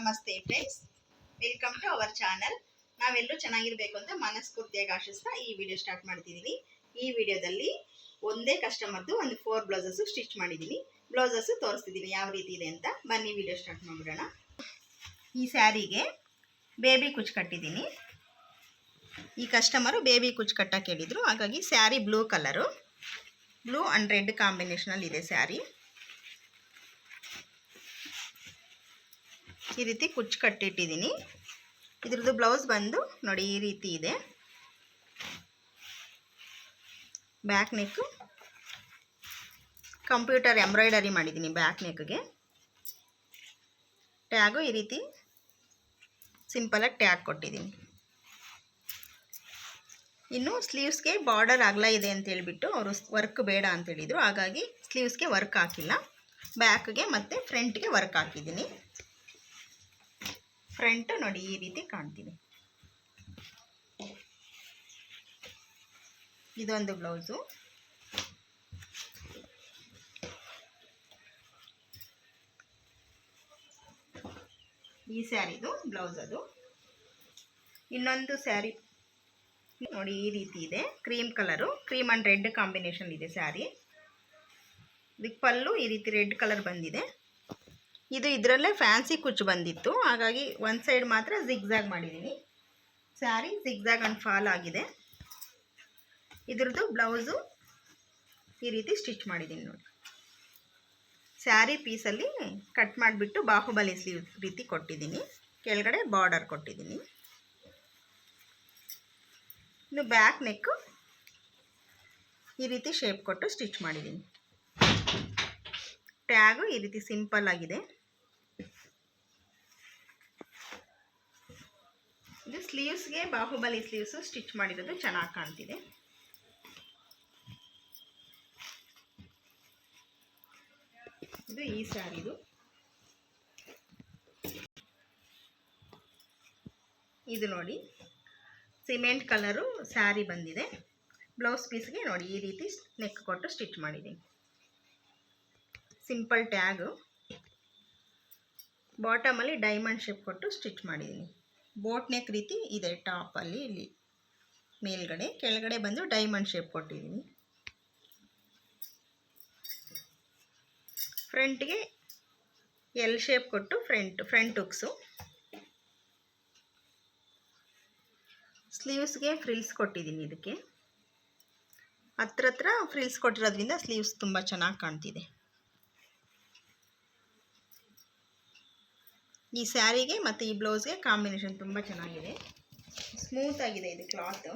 ನಮಸ್ತೆ friends welcome to our channel ನಾವೆಲ್ಲರೂ ಚೆನ್ನಾಗಿರಬೇಕು ಅಂತ ಮನಸ್ಫೂರ್ತಿಯಾಗಿ ಆಶಿಸ್ತಾ ಈ ವಿಡಿಯೋ ಸ್ಟಾರ್ಟ್ ಮಾಡ್ತಿದ್ದೀನಿ ಈ ವಿಡಿಯೋದಲ್ಲಿ ಒಂದೇ ಕಸ್ಟಮರ್ದು ಒಂದು ಫೋರ್ ಬ್ಲೌಸಸ್ಸು ಸ್ಟಿಚ್ ಮಾಡಿದ್ದೀನಿ ಬ್ಲೌಸಸ್ಸು ತೋರಿಸ್ತಿದ್ದೀನಿ ಯಾವ ರೀತಿ ಇದೆ ಅಂತ. ಬನ್ನಿ ವಿಡಿಯೋ ಸ್ಟಾರ್ಟ್ ಮಾಡಿಬಿಡೋಣ. ಈ ಸ್ಯಾರಿಗೆ ಬೇಬಿ ಕುಚ್ ಕಟ್ಟಿದ್ದೀನಿ ಈ ಕಸ್ಟಮರು ಬೇಬಿ ಕುಚ್ ಕಟ್ಟಕ್ಕೆ ಹೇಳಿದರು. ಹಾಗಾಗಿ sari blue colour blue and red ಕಾಂಬಿನೇಷನಲ್ಲಿ ಇದೆ ಸ್ಯಾರಿ ಈ ರೀತಿ ಕುಚ್ಚು ಕಟ್ಟಿಟ್ಟಿದ್ದೀನಿ. ಇದ್ರದ್ದು ಬ್ಲೌಸ್ ಬಂದು ನೋಡಿ ಈ ರೀತಿ ಇದೆ. ಬ್ಯಾಕ್ ನೆಕ್ಕು ಕಂಪ್ಯೂಟರ್ ಎಂಬ್ರಾಯ್ಡರಿ ಮಾಡಿದ್ದೀನಿ ಬ್ಯಾಕ್ ನೆಕ್ಗೆ. ಟ್ಯಾಗು ಈ ರೀತಿ ಸಿಂಪಲಾಗಿ ಟ್ಯಾಗ್ ಕೊಟ್ಟಿದ್ದೀನಿ. ಇನ್ನು ಸ್ಲೀವ್ಸ್ಗೆ ಬಾರ್ಡರ್ ಅಗಲ ಇದೆ ಅಂತ ಹೇಳಿಬಿಟ್ಟು ಅವರು ವರ್ಕ್ ಬೇಡ ಅಂತ ಹೇಳಿದರು. ಹಾಗಾಗಿ ಸ್ಲೀವ್ಸ್ಗೆ ವರ್ಕ್ ಹಾಕಿಲ್ಲ. ಬ್ಯಾಕ್ಗೆ ಮತ್ತು ಫ್ರಂಟ್ಗೆ ವರ್ಕ್ ಹಾಕಿದ್ದೀನಿ. ಫ್ರಂಟ್ ನೋಡಿ ಈ ರೀತಿ ಕಾಣ್ತಿದೆ. ಇದೊಂದು ಬ್ಲೌಸು. ಈ ಸ್ಯಾರಿದು ಬ್ಲೌಸ್ ಅದು. ಇನ್ನೊಂದು ಸ್ಯಾರಿ ನೋಡಿ ಈ ರೀತಿ ಇದೆ. Cream colour, cream and red combination ಇದೆ ಸ್ಯಾರಿ. ಇದಕ್ಕೆ ಪಲ್ಲು ಈ ರೀತಿ ರೆಡ್ ಕಲರ್ ಬಂದಿದೆ. ಇದು ಇದರಲ್ಲೇ ಫ್ಯಾನ್ಸಿ ಕುಚ್ಚು ಬಂದಿತ್ತು. ಹಾಗಾಗಿ ಒಂದು ಸೈಡ್ ಮಾತ್ರ ಜಿಗ್ಜಾಗ್ ಮಾಡಿದ್ದೀನಿ ಸ್ಯಾರಿ ಜಿಗ್ಜಾಗ್ ಅಂಡ್ ಫಾಲ್ ಆಗಿದೆ. ಇದ್ರದ್ದು ಬ್ಲೌಸು ಈ ರೀತಿ ಸ್ಟಿಚ್ ಮಾಡಿದ್ದೀನಿ ನೋಡಿ. ಸ್ಯಾರಿ ಪೀಸಲ್ಲಿ ಕಟ್ ಮಾಡಿಬಿಟ್ಟು ಬಾಹುಬಲಿ ಸ್ಲೀವ್ ರೀತಿ ಕೊಟ್ಟಿದ್ದೀನಿ ಕೆಳಗಡೆ ಬಾರ್ಡರ್ ಕೊಟ್ಟಿದ್ದೀನಿ ಇನ್ನು ಬ್ಯಾಕ್ ನೆಕ್ಕು ಈ ರೀತಿ ಶೇಪ್ ಕೊಟ್ಟು ಸ್ಟಿಚ್ ಮಾಡಿದ್ದೀನಿ ಟ್ಯಾಗು ಈ ರೀತಿ ಸಿಂಪಲ್ ಆಗಿದೆ. ಸ್ಲೀವ್ಸ್ಗೆ ಬಾಹುಬಲಿ ಸ್ಲೀವ್ಸು ಸ್ಟಿಚ್ ಮಾಡಿರೋದು ಚೆನ್ನಾಗಿ ಕಾಣ್ತಿದೆ. ಇದು ಈ ಸ್ಯಾರಿದು. ಇದು ನೋಡಿ, ಸಿಮೆಂಟ್ ಕಲರು ಸ್ಯಾರಿ ಬಂದಿದೆ. ಬ್ಲೌಸ್ ಪೀಸ್ಗೆ ನೋಡಿ, ಈ ರೀತಿ ನೆಕ್ ಕೊಟ್ಟು ಸ್ಟಿಚ್ ಮಾಡಿದ್ದೀನಿ ಸಿಂಪಲ್ ಟ್ಯಾಗು ಬಾಟಮಲ್ಲಿ ಡೈಮಂಡ್ ಶೇಪ್ ಕೊಟ್ಟು ಸ್ಟಿಚ್ ಮಾಡಿದ್ದೀನಿ. ಬೋಟ್ ನೆಕ್ ರೀತಿ ಇದೆ ಟಾಪಲ್ಲಿ ಇಲ್ಲಿ ಮೇಲ್ಗಡೆ, ಕೆಳಗಡೆ ಬಂದು ಡೈಮಂಡ್ ಶೇಪ್ ಕೊಟ್ಟಿದ್ದೀನಿ. ಫ್ರಂಟ್ಗೆ ಎಲ್ ಶೇಪ್ ಕೊಟ್ಟು ಫ್ರಂಟ್ ಫ್ರಂಟ್ ಉಕ್ಸು ಸ್ಲೀವ್ಸ್ಗೆ ಫ್ರಿಲ್ಸ್ ಕೊಟ್ಟಿದ್ದೀನಿ ಇದಕ್ಕೆ. ಹತ್ರ ಹತ್ರ ಫ್ರಿಲ್ಸ್ ಕೊಟ್ಟಿರೋದ್ರಿಂದ ಸ್ಲೀವ್ಸ್ ತುಂಬ ಚೆನ್ನಾಗಿ ಕಾಣ್ತಿದೆ. ಈ ಸ್ಯಾರಿಗೆ ಮತ್ತು ಈ ಬ್ಲೌಸ್ಗೆ ಕಾಂಬಿನೇಷನ್ ತುಂಬ ಚೆನ್ನಾಗಿದೆ. ಸ್ಮೂತ್ ಆಗಿದೆ ಇದು ಕ್ಲಾತು.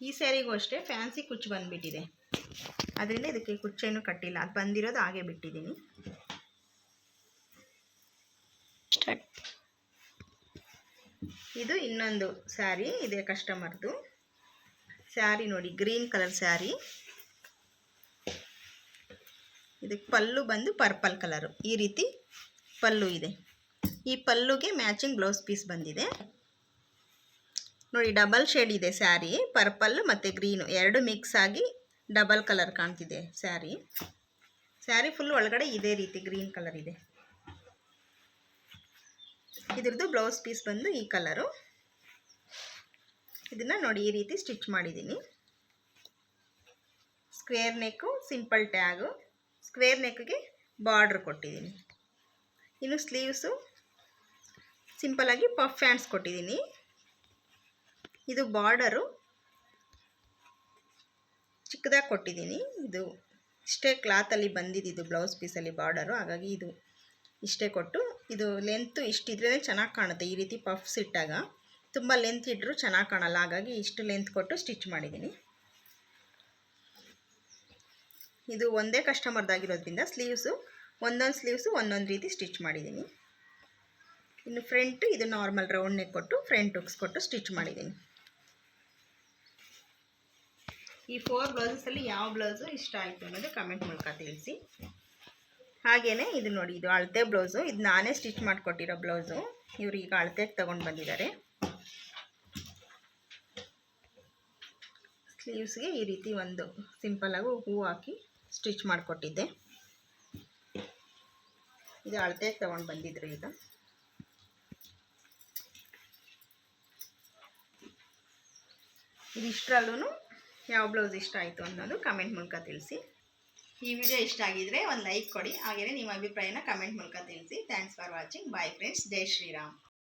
ಈ ಸ್ಯಾರಿಗೂ ಅಷ್ಟೇ ಫ್ಯಾನ್ಸಿ ಕುಚ್ಚು ಬಂದುಬಿಟ್ಟಿದೆ. ಅದರಿಂದ ಇದಕ್ಕೆ ಕುಚ್ಚೇನು ಕಟ್ಟಿಲ್ಲ. ಅದು ಬಂದಿರೋದು ಹಾಗೆ ಬಿಟ್ಟಿದ್ದೀನಿ. ಇದು ಇನ್ನೊಂದು ಸ್ಯಾರಿ ಇದೆ ಕಸ್ಟಮರ್ದು ಸ್ಯಾರಿ ನೋಡಿ ಗ್ರೀನ್ ಕಲರ್ ಸ್ಯಾರಿ. ಇದಕ್ಕೆ ಪಲ್ಲು ಬಂದು ಪರ್ಪಲ್ ಕಲರು. ಈ ರೀತಿ ಪಲ್ಲು ಇದೆ. ಈ ಪಲ್ಲುಗೆ ಮ್ಯಾಚಿಂಗ್ ಬ್ಲೌಸ್ ಪೀಸ್ ಬಂದಿದೆ. ನೋಡಿ, ಡಬಲ್ ಶೇಡ್ ಇದೆ ಸ್ಯಾರಿ. ಪರ್ಪಲ್ ಮತ್ತು ಗ್ರೀನು ಎರಡು ಮಿಕ್ಸ್ ಆಗಿ ಡಬಲ್ ಕಲರ್ ಕಾಣ್ತಿದೆ ಸ್ಯಾರಿ. ಸ್ಯಾರಿ ಫುಲ್ ಒಳಗಡೆ ಇದೇ ರೀತಿ ಗ್ರೀನ್ ಕಲರ್ ಇದೆ. ಇದ್ರದ್ದು ಬ್ಲೌಸ್ ಪೀಸ್ ಬಂದು ಈ ಕಲರು. ಇದನ್ನು ನೋಡಿ, ಈ ರೀತಿ ಸ್ಟಿಚ್ ಮಾಡಿದ್ದೀನಿ. Square neck, simple tag. Square ನೆಕ್ಗೆ border ಕೊಟ್ಟಿದ್ದೀನಿ. ಇನ್ನು ಸ್ಲೀವ್ಸು ಸಿಂಪಲಾಗಿ ಪಫ್ ಹ್ಯಾಂಡ್ಸ್ ಕೊಟ್ಟಿದ್ದೀನಿ. ಇದು ಬಾರ್ಡರು ಚಿಕ್ಕದಾಗಿ ಕೊಟ್ಟಿದ್ದೀನಿ. ಇದು ಇಷ್ಟೇ ಕ್ಲಾತಲ್ಲಿ ಬಂದಿದ್ದು ಬ್ಲೌಸ್ ಪೀಸಲ್ಲಿ ಬಾರ್ಡರು. ಹಾಗಾಗಿ ಇದು ಇಷ್ಟೇ ಕೊಟ್ಟು ಇದು ಲೆಂತು ಇಷ್ಟಿದ್ರೇ ಚೆನ್ನಾಗಿ ಕಾಣುತ್ತೆ. ಈ ರೀತಿ ಪಫ್ಸ್ ಇಟ್ಟಾಗ ತುಂಬ ಲೆಂತ್ ಇಟ್ಟರು ಚೆನ್ನಾಗಿ ಕಾಣಲ್ಲ. ಹಾಗಾಗಿ ಇಷ್ಟು ಲೆಂತ್ ಕೊಟ್ಟು ಸ್ಟಿಚ್ ಮಾಡಿದ್ದೀನಿ. ಇದು ಒಂದೇ ಕಸ್ಟಮರ್ದಾಗಿರೋದ್ರಿಂದ ಸ್ಲೀವ್ಸು ಒಂದೊಂದು ಸ್ಲೀವ್ಸು ಒಂದೊಂದು ರೀತಿ ಸ್ಟಿಚ್ ಮಾಡಿದ್ದೀನಿ. ಇನ್ನು ಫ್ರಂಟು ಇದು ನಾರ್ಮಲ್ ರೌಂಡ್ ನೆಕ್ ಕೊಟ್ಟು ಫ್ರಂಟ್ ಹುಕ್ಸ್ ಕೊಟ್ಟು ಸ್ಟಿಚ್ ಮಾಡಿದ್ದೀನಿ. ಈ ಫೋರ್ ಬ್ಲೌಸಸಲ್ಲಿ ಯಾವ ಬ್ಲೌಸು ಇಷ್ಟ ಆಯಿತು ಅನ್ನೋದು ಕಮೆಂಟ್ ಮೂಲಕ ತಿಳಿಸಿ. ಹಾಗೇ ಇದು ನೋಡಿ, ಇದು ಅಳತೆ ಬ್ಲೌಸು ಇದು ನಾನೇ ಸ್ಟಿಚ್ ಮಾಡಿಕೊಟ್ಟಿರೋ ಬ್ಲೌಸು ಇವರು ಈಗ ಅಳತೆಗೆ ತೊಗೊಂಡು ಬಂದಿದ್ದಾರೆ. ಸ್ಲೀವ್ಸ್ಗೆ ಈ ರೀತಿ ಒಂದು ಸಿಂಪಲಾಗಿ ಹೂ ಹಾಕಿ ಸ್ಟಿಚ್ ಮಾಡಿಕೊಟ್ಟಿದ್ದೆ. ಇದು ಅಳತೆ ತೊಗೊಂಡು ಬಂದಿದ್ರು ಇದು ಇದಿಷ್ಟರಲ್ಲೂ ಯಾವ ಬ್ಲೌಸ್ ಇಷ್ಟ ಆಯಿತು ಅನ್ನೋದು ಕಮೆಂಟ್ ಮೂಲಕ ತಿಳಿಸಿ. ಈ ವಿಡಿಯೋ ಇಷ್ಟ ಆಗಿದ್ರೆ ಒಂದು ಲೈಕ್ ಕೊಡಿ. ಹಾಗೆಯೇ ನಿಮ್ಮ ಅಭಿಪ್ರಾಯನ ಕಮೆಂಟ್ ಮೂಲಕ ತಿಳಿಸಿ. Thanks for watching bye friends Jai Shriram.